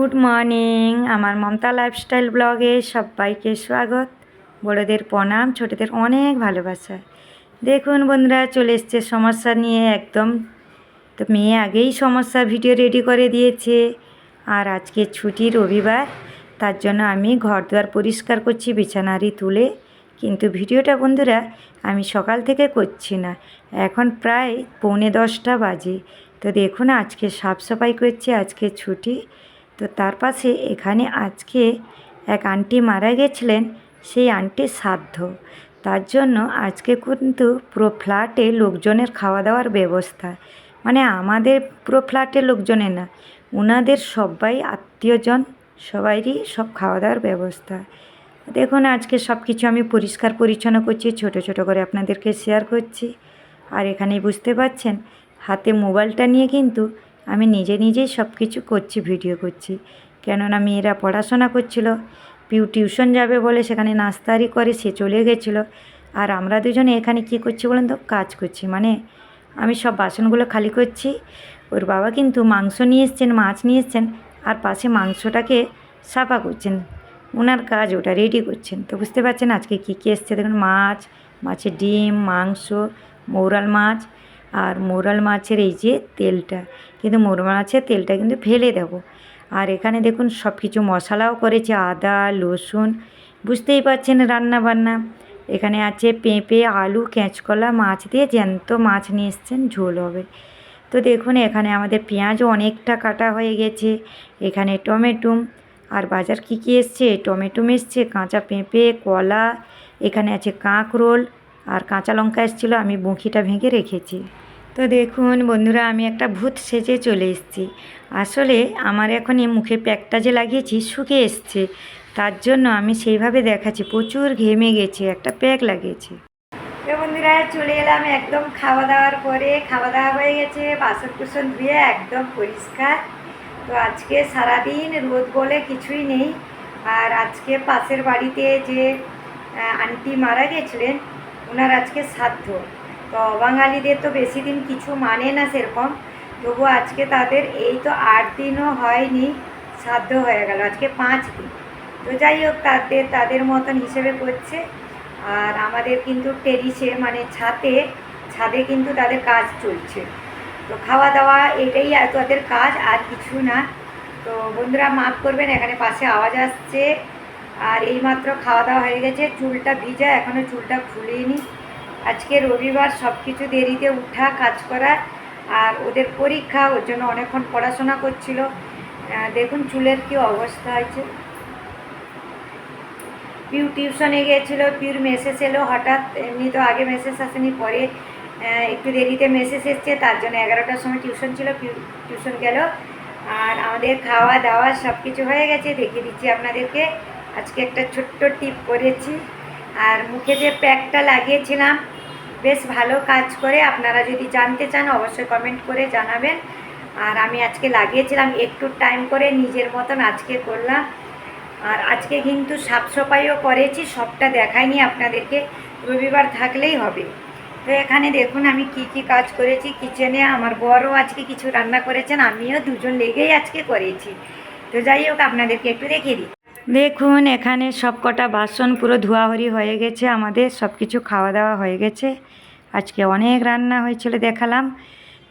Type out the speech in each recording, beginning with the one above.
Good morning. আমার Mamata lifestyle ব্লগে সবাইকে স্বাগত। বড়োদের প্রণাম, ছোটোদের অনেক ভালোবাসা। দেখুন বন্ধুরা, চলে এসছে সমস্যা নিয়ে একদম। তো মেয়ে আগেই সমস্যা ভিডিও রেডি করে দিয়েছে। আর আজকে ছুটি রবিবার, তার জন্য আমি ঘর দুয়ার পরিষ্কার করছি, বিছানারি তুলে। কিন্তু ভিডিওটা বন্ধুরা, আমি সকাল থেকে করছি না। এখন প্রায় পৌনে দশটা বাজে। তো দেখুন, আজকে সাফ সাফাই করছি, আজকে ছুটি। তো তার পাশে এখানে আজকে এক আন্টি মারা গেছিলেন, সেই আন্টির শ্রাদ্ধ। তার জন্য আজকে কিন্তু পুরো ফ্ল্যাটে লোকজনের খাওয়া দাওয়ার ব্যবস্থা। মানে আমাদের পুরো ফ্ল্যাটের লোকজনের না ওনাদের সবাই আত্মীয়জন, সবাইরই সব খাওয়া দাওয়ার ব্যবস্থা। দেখুন, আজকে সব কিছু আমি পরিষ্কার পরিচ্ছন্ন করছি, ছোট ছোট করে আপনাদেরকে শেয়ার করছি। আর এখানেই বুঝতে পারছেন, হাতে মোবাইলটা নিয়ে কিন্তু আমি নিজে নিজেই সব কিছু করছি, ভিডিও করছি। কেননা মেয়েরা পড়াশোনা করছিল, পিউ টিউশন যাবে বলে সেখানে নাস্তারি করে সে চলে গেছিল। আর আমরা দুজনে এখানে কী করছি বলেন তো? কাজ করছি। মানে আমি সব বাসনগুলো খালি করছি। ওর বাবা কিন্তু মাংস নিয়ে এসছেন, মাছ নিয়ে এসছেন, আর পাশে মাংসটাকে সাফা করছেন। ওনার কাজ ওটা রেডি করছেন। তো বুঝতে পারছেন আজকে কী কী এসছে? দেখুন মাছ, মাছের ডিম, মাংস, মৌরাল মাছ। আর মোরাল মাছের এই যে তেলটা, কিন্তু মৌরাল মাছের তেলটা কিন্তু ফেলে দেবো। আর এখানে দেখুন সব কিছু মশলাও করেছে, আদা, রসুন, বুঝতেই পারছেন রান্না বান্না এখানে আছে পেঁপে, আলু, কেঁচকলা মাছ দিয়ে জ্যান্ত মাছ নিয়ে এসছেন, ঝোল হবে। তো দেখুন এখানে আমাদের পেঁয়াজও অনেকটা কাটা হয়ে গেছে। এখানে টমেটো, আর বাজার কী কী এসছে? টমেটো এসছে, কাঁচা পেঁপে, কলা, এখানে আছে কাঁকরোল আর কাঁচা লঙ্কা এসেছিল, আমি বঁখিটা ভেঙে রেখেছি। তো দেখুন বন্ধুরা, আমি একটা ভূত সেজে চলে এসেছি। আসলে আমার এখন এই মুখে প্যাকটা যে লাগিয়েছি, শুকে এসছে। তার জন্য আমি সেইভাবে দেখাচ্ছি, প্রচুর ঘেমে গেছে, একটা প্যাক লাগিয়েছি। তো বন্ধুরা, চলে এলাম একদম খাওয়া দাওয়ার পরে। খাওয়া দাওয়া হয়ে গেছে বাসন কুসন ধুয়ে একদম পরিষ্কার। তো আজকে সারাদিন রোদ বলে কিছুই নেই। আর আজকে পাশের বাড়িতে যে আন্টি মারা গেছিলেন ওনার আজকে শ্রাদ্ধ তো অবাঙালিদের তো বেশি দিন কিছু মানে না সেরকম। তবু আজকে তাদের এই তো আট দিনও হয়নি শ্রাদ্ধ হয়ে গেল। আজকে পাঁচ দিন। তো যাই হোক, তাদের তাদের মতন হিসেবে করছে। আর আমাদের কিন্তু টেরিসে মানে ছাদে ছাদে কিন্তু তাদের কাজ চলছে। তো খাওয়া দাওয়া এটাই তাদের কাজ, আর কিছু না। তো বন্ধুরা, মাফ করবেন, এখানে পাশে আওয়াজ আসছে। আর এইমাত্র খাওয়া দাওয়া হয়ে গেছে। চুলটা ভিজা এখনও চুলটা খুলিনি আজকে রবিবার সব কিছু দেরিতে উঠা, কাজ করা আর ওদের পরীক্ষা, ওর জন্য অনেকক্ষণ পড়াশোনা করছিল। দেখুন চুলের কি অবস্থা হয়েছে। পিউ টিউশনে গিয়েছিল, পিউর মেসেজ এলো, হঠাৎ এমনি তো আগে মেসেজ আসেনি, পরে একটু দেরিতে মেসেজ এসছে, তার জন্য এগারোটার সময় টিউশন ছিল, পিউ টিউশন গেল। আর আমাদের খাওয়া দাওয়া সব কিছু হয়ে গেছে, দেখিয়ে দিচ্ছি আপনাদেরকে। আজকে একটা ছোট্ট টিপ করেছি। আর মুখে যে প্যাকটা লাগিয়েছিলাম, বেশ ভালো কাজ করে আপনারা যদি জানতে চান, অবশ্যই কমেন্ট করে জানাবেন। আর আমি আজকে লাগিয়েছিলাম, একটু টাইম করে নিজের মতন আজকে করলাম। আর আজকে কিন্তু সাফ সাফাইও করেছি, সবটা দেখাইনি আপনাদেরকে, রবিবার থাকলেই হবে। তো এখানে দেখুন, আমি কি কি কাজ করেছি। কিচেনে আমার বড়ও আজকে কিছু রান্না করেছেন, আমিও দুজন লেগেই আজকে করেছি। তো যাই হোক, আপনাদেরকে একটু দেখিয়ে দিই। দেখুন, এখানে সব কটা বাসন পুরো ধোয়াহরি হয়ে গেছে, আমাদের সব কিছু খাওয়া দাওয়া হয়ে গেছে। আজকে অনেক রান্না হয়েছিল দেখালাম।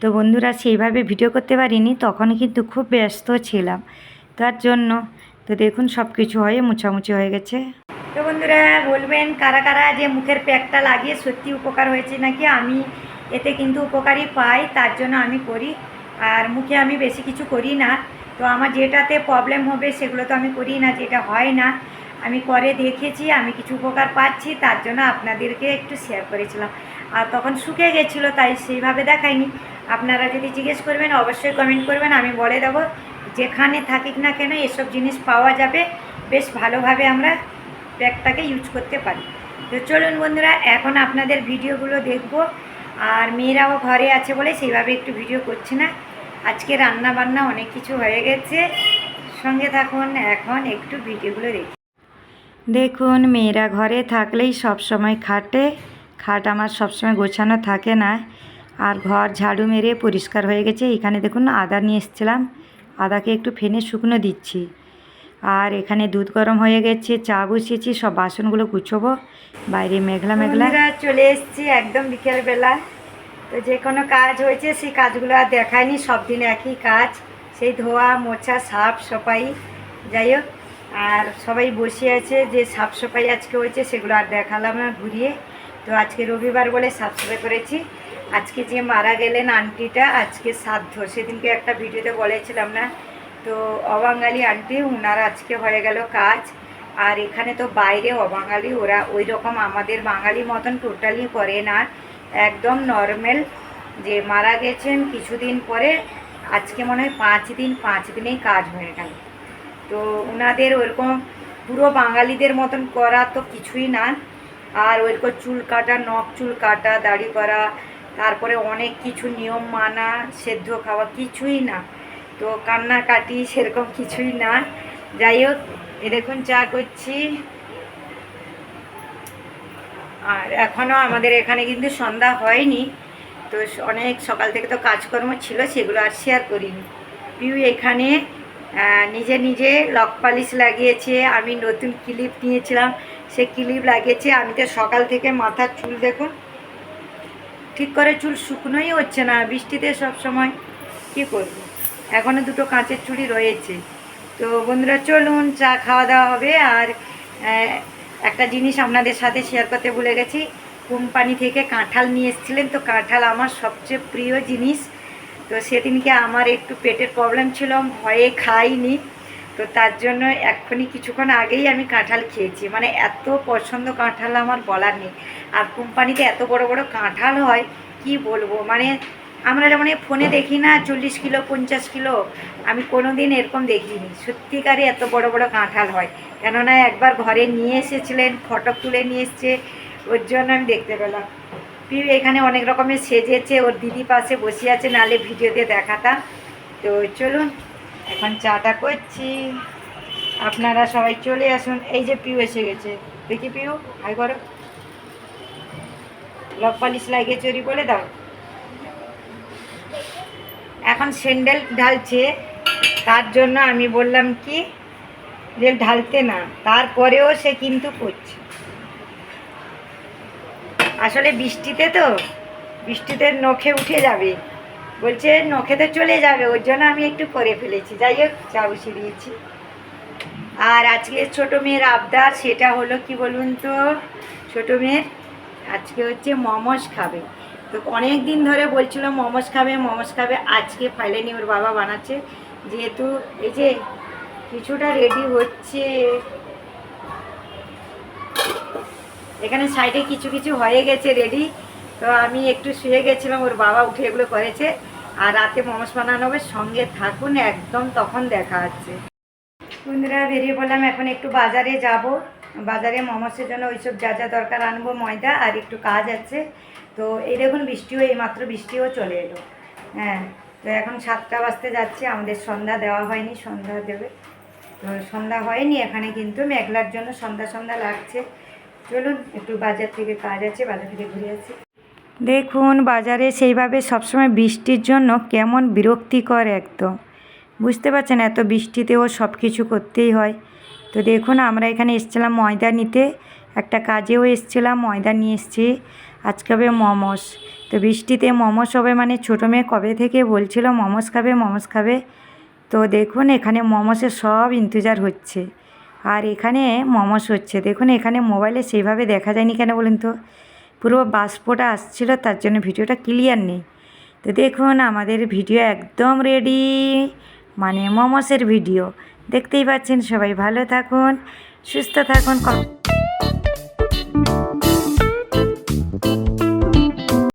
তো বন্ধুরা, সেইভাবে ভিডিও করতে পারিনি, তখন কিন্তু খুব ব্যস্ত ছিলাম। তার জন্য, তো দেখুন সব কিছু হয়ে মুছামুছি হয়ে গেছে। তো বন্ধুরা, বলবেন কারা কারা যে মুখের প্যাকটা লাগিয়ে সত্যি উপকার হয়েছে নাকি? আমি এতে কিন্তু উপকারই পাই, তার জন্য আমি করি। আর মুখে আমি বেশি কিছু করি না। তো আমার যেটাতে প্রবলেম হবে সেগুলো তো আমি করি না, যেটা হয় না। আমি করে দেখেছি, আমি কিছু উপকার পাচ্ছি, তার জন্য আপনাদেরকে একটু শেয়ার করেছিলাম। আর তখন শুকে গেছিল, তাই সেইভাবে দেখাইনি। আপনারা যদি জিজ্ঞেস করবেন, অবশ্যই কমেন্ট করবেন, আমি বলে দেবো। যেখানে থাকিক না কেন, এসব জিনিস পাওয়া যাবে। বেশ ভালোভাবে আমরা ব্যাগটাকে ইউজ করতে পারি। তো চলুন বন্ধুরা, এখন আপনাদের ভিডিওগুলো দেখব। আর মেয়েরাও ঘরে আছে বলে সেইভাবে একটু ভিডিও করছি না। আজকে রান্না বান্না অনেক কিছু হয়ে গেছে। সঙ্গে থাকুন, এখন একটু ভিডিওগুলো দেখি। দেখুন, মেয়েরা ঘরে থাকলেই সব সময় খাটে। খাট আমার সবসময় গোছানো থাকে না। আর ঘর ঝাড়ু মেরে পরিষ্কার হয়ে গেছে। এখানে দেখুন, আদা নিয়ে এসেছিলাম। আদাকে একটু ফেনে শুকনো দিচ্ছি। আর এখানে দুধ গরম হয়ে গেছে, চা বসিয়েছি, সব বাসনগুলো গুছোবো। বাইরে মেঘলা মেঘলা। চলে এসেছি একদম বিকেলবেলা। তো যে কোনো কাজ হয়েছে, সেই কাজগুলো আর দেখায়নি, সব দিন একই কাজ। সেই ধোয়া, মোছা, সাফ সফাই, যাই হোক। আর সবাই বসে আছে, যে সাফ সফাই আজকে হয়েছে, সেগুলো আর দেখালাম না, ঘুরিয়ে। তো আজকে রবিবার বলে সাফ সাফাই করেছি। আজকে যে মারা গেলেন আন্টিটা, আজকে সাধ্য। সেদিনকে একটা ভিডিওতে বলেছিলাম না? তো অবাঙালি আন্টি ওনার আজকে হয়ে গেল কাজ। আর এখানে তো বাইরে অবাঙালি, ওরা ওই রকম আমাদের বাঙালি মতন টোটালি করে না। একদম নর্মাল যে মারা গেছেন কিছুদিন পরে, আজকে মনে হয় পাঁচ দিন, পাঁচ দিনেই কাজ হয়ে গেল। তো ওনাদের ওরকম পুরো বাঙালিদের মতন করা তো কিছুই না। আর ওইরকম চুল কাটা, নখ চুল কাটা, দাড়ি করা, তারপরে অনেক কিছু নিয়ম মানা, সেদ্ধ খাওয়া কিছুই না। তো কান্নাকাটি সেরকম কিছুই না। যাই হোক, এ দেখুন চা করছি। আর এখনও আমাদের এখানে কিন্তু সন্ধ্যা হয়নি। তো অনেক সকাল থেকে তো কাজকর্ম ছিল, সেগুলো আর শেয়ার করিনি। পিউ এখানে নিজে নিজে লক পালিশ লাগিয়েছে, আমি নতুন ক্লিপ নিয়েছিলাম, সে ক্লিপ লাগিয়েছে, আমি তো সকাল থেকে মাথার চুল দেখুন, ঠিক করে চুল শুকনোই হচ্ছে না, বৃষ্টিতে সব সময় কী করব? এখনও দুটো কাঁচের চুড়ি রয়েছে। তো বন্ধুরা, চলুন চা খাওয়া দাওয়া হবে, আর একটা জিনিস আপনাদের সাথে শেয়ার করতে ভুলে গেছি। কোম্পানি থেকে কাঁঠাল নিয়ে এসেছিলেন, তো কাঁঠাল আমার সবচেয়ে প্রিয় জিনিস। তো সেদিনকে আমার একটু পেটের প্রবলেম ছিল ভয়ে খাইনি। তো তার জন্য এক্ষুনি কিছুক্ষণ আগেই আমি কাঁঠাল খেয়েছি। মানে এত পছন্দ কাঁঠাল আমার বলার নেই। আর কোম্পানিতে এত বড় বড় কাঁঠাল হয়, কি বলব? মানে আমরা যেমন ফোনে দেখি না, চল্লিশ কিলো, পঞ্চাশ কিলো, আমি কোনো দিন এরকম দেখিনি। সত্যিকারে এত বড় বড় কাঁঠাল হয়। কেননা একবার ঘরে নিয়ে এসেছিলেন ফটো তুলে নিয়ে এসছে, ওর জন্য আমি দেখতে পেলাম। পিউ এখানে অনেক রকমের সেজেছে, ওর দিদি পাশে বসে আছে নালে ভিডিওতে দেখাতাম। তো চলুন, এখন চাটা করছি। আপনারা সবাই চলে আসুন। এই যে পিউ এসে গেছে। দেখি পিউ, হাই করো। লক পালিশ লাগিয়ে চুরি বলে দাও। এখন স্যান্ডেল ঢালছে, তার জন্য আমি বললাম কি, যে ঢালতে না, তারপরেও সে কিন্তু করছে। আসলে বৃষ্টিতে তো, বৃষ্টিতে নখে উঠে যাবে। বলছে নখেতে চলে যাবে, ওর জন্য আমি একটু করে ফেলেছি। যাই হোক, চা বসিয়ে দিয়েছি। আর আজকে ছোটো মেয়ের আবদার, সেটা হলো কি বলুন তো, ছোটো মেয়ের আজকে হচ্ছে মমস খাবে। তো অনেক দিন ধরে বলছিল, মমস খাবে মমস খাবে। আজকে ফাইনালি ওর বাবা বানাচ্ছে। যেহেতু এই যে কিছুটা রেডি হচ্ছে। এখানে সাইডে কিছু কিছু হয়ে গেছে রেডি তো আমি একটু শুয়ে গেছিলাম, ওর বাবা উঠে এগুলো করেছে। আর রাতে মমস বানানো হবে, সঙ্গে থাকুন, একদম তখন দেখা হচ্ছে। বন্ধুরা, বেরিয়ে পড়লাম, এখন একটু বাজারে যাব। বাজারে মমসের জন্য ওইসব যা যা দরকার আনব, ময়দা আর একটু কাজ আছে। তো এই দেখুন বৃষ্টিও, এইমাত্র বৃষ্টিও চলে এলো। হ্যাঁ তো এখন সাতটা বাজতে যাচ্ছে, আমাদের সন্ধ্যা দেওয়া হয়নি, সন্ধ্যা দেবে। তো সন্ধ্যা হয়নি, এখানে কিন্তু মেঘলার জন্য সন্ধ্যা সন্ধ্যা লাগছে। চলুন, একটু বাজার থেকে কাজ আছে, বাজার থেকে ঘুরে আসি। দেখুন, বাজারে সেইভাবে সবসময় বৃষ্টির জন্য কেমন বিরক্তিকর একদম। বুঝতে পারছেন, এত বৃষ্টিতেও সব কিছু করতেই হয়। তো দেখুন, আমরা এখানে এসেছিলাম ময়দা নিতে একটা কাজেও এসেছিলাম ময়দা নিয়ে এসেছি। আজকে হবে মমস। তো বৃষ্টিতে মমস হবে মানে ছোটো মেয়ে কবে থেকে বলছিল মমস খাবে মমস খাবে? তো দেখুন এখানে মমসের সব ইন্তজার হচ্ছে। আর এখানে মমস হচ্ছে। দেখুন এখানে মোবাইলে সেইভাবে দেখা যায়নি কেন বলুন তো? পুরো বাষ্পটা আসছিল, তার জন্য ভিডিওটা ক্লিয়ার নেই। তো দেখুন আমাদের ভিডিও একদম রেডি মানে মমসের ভিডিও। দেখতেই পাচ্ছেন সবাই ভালো থাকুন, সুস্থ থাকুন